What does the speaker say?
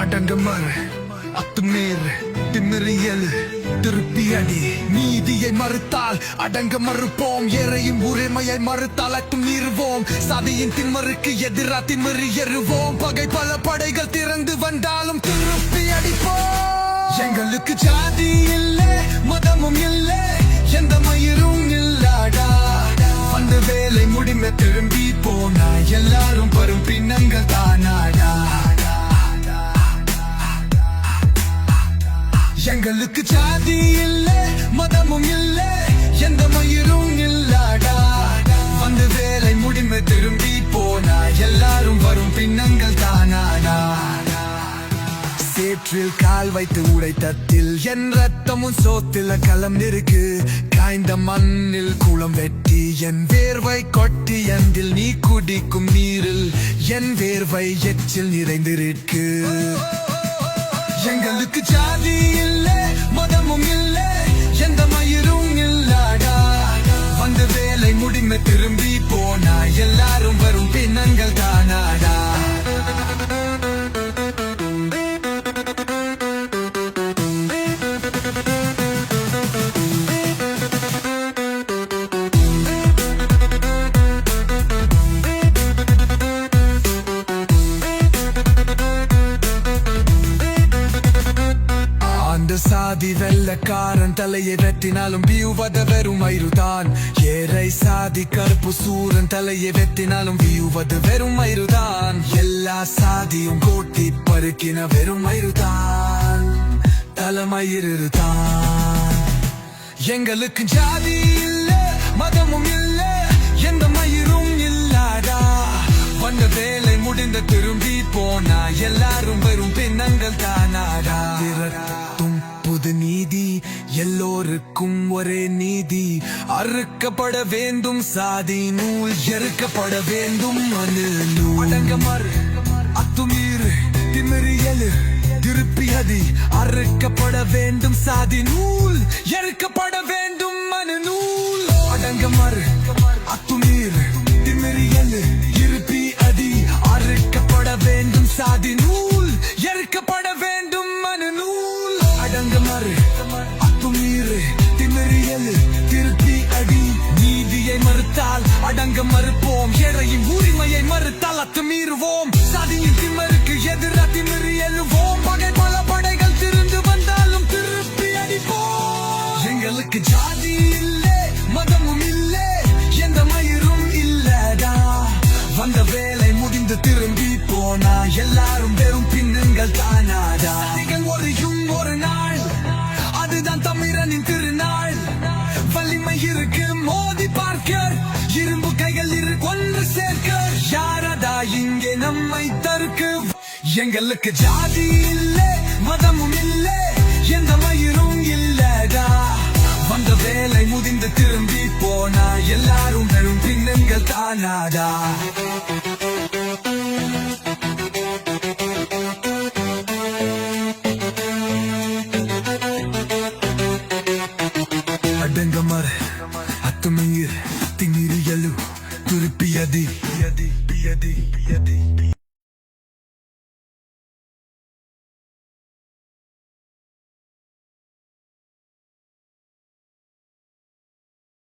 அடங்கமர் அத்துமீறு திமிரியல் திருப்பி அடி நீதியை மறுத்தால் அடங்க மறுப்போம் எறையும் உரிமையை மறுத்தால் அத்துமீறுவோம். சதியின் திண்மருக்கு எதிரா திமிரி எறுவோம் பகை பல படைகள் திறந்து வந்தாலும் திருப்பி அடிப்போம் எங்களுக்கு ஜாதி இல்லை மதமும் இல்லை எந்த மயிரும் இல்லாடா. அந்த வேலை முடிந்த திரும்பி போனா எல்லாரும் வரும் பின்னங்கள் தானாடா. எங்களுக்கு ஜாதி இல்ல மதமும் இல்ல எந்த மயிரும் இல்லாடா. வந்து வேலை முடிமை திரும்பி போனா எல்லாரும் வரும் பின்னங்கள் தானாடா சேற்றில் கால் வைத்து உடைத்தத்தில் என் ரத்தமும் சோத்தில கலம் இருக்கு. காய்ந்த மண்ணில் குளம் வெட்டி என் வேர்வை கொட்டி எந்தில் நீ குடிக்கும் நீரில் என் வேர்வை எச்சில் நிறைந்திருக்கு. எங்களுக்கு ஜாதி இல்ல மதமும் இல்ல எந்த மயிரும் இல்லாடா வந்து வேலை முடிந்த திரும்பி போனா எல்லாரும் சாதி வெள்ளக்காரன் தலையை வெட்டினாலும் வியூவத வெறும் மயிருதான் ஏரை சாதி கருப்பு சூரன் தலையை வெட்டினாலும் வியூவது வெறும் மயிருதான் எல்லா சாதியும் கோட்டி பருக்கின வெறும் மயிருதான் தலைமயிருதான் எங்களுக்கு ஜாதி இல்ல மதமும் இல்ல எந்த மயிரும் இல்லாடா வந்த வேலை முடிந்த திரும்பி போனா எல்லாரும் வெறும் பின்னங்கள் தானாடா. எல்லோருக்கும் ஒரே நீதி. அறுக்கப்பட வேண்டும் சாதி நூல் எறுக்கப்பட வேண்டும் மனு நூல். அடங்க மறு அத்துமீறு திமிரியலு திருப்பி அதி. அறுக்கப்பட வேண்டும் சாதி நூல் எறுக்கப்பட வேண்டும் மனு நூல். அடங்க மறு அடி நீதியை மறுத்தால் அடங்க மறுப்போம். ஏழையின் உரிமையை மறுத்தால் அத்துமீறுவோம். சதியின் திமருக்கு எதிர திமிரி எழுவோம். பகை எங்களுக்கு ஜாதி இல்ல மதமும் இல்ல எந்த மயிரும் இல்லடா. வந்த வேலை முடிந்து திரும்பி போனா எல்லாரும் வெறும் பின்னங்கள் தானாடா. அடங்கமர அத்துமீர் திங்கிரியலு துருப்பியதி பியதி பியதி பியதி.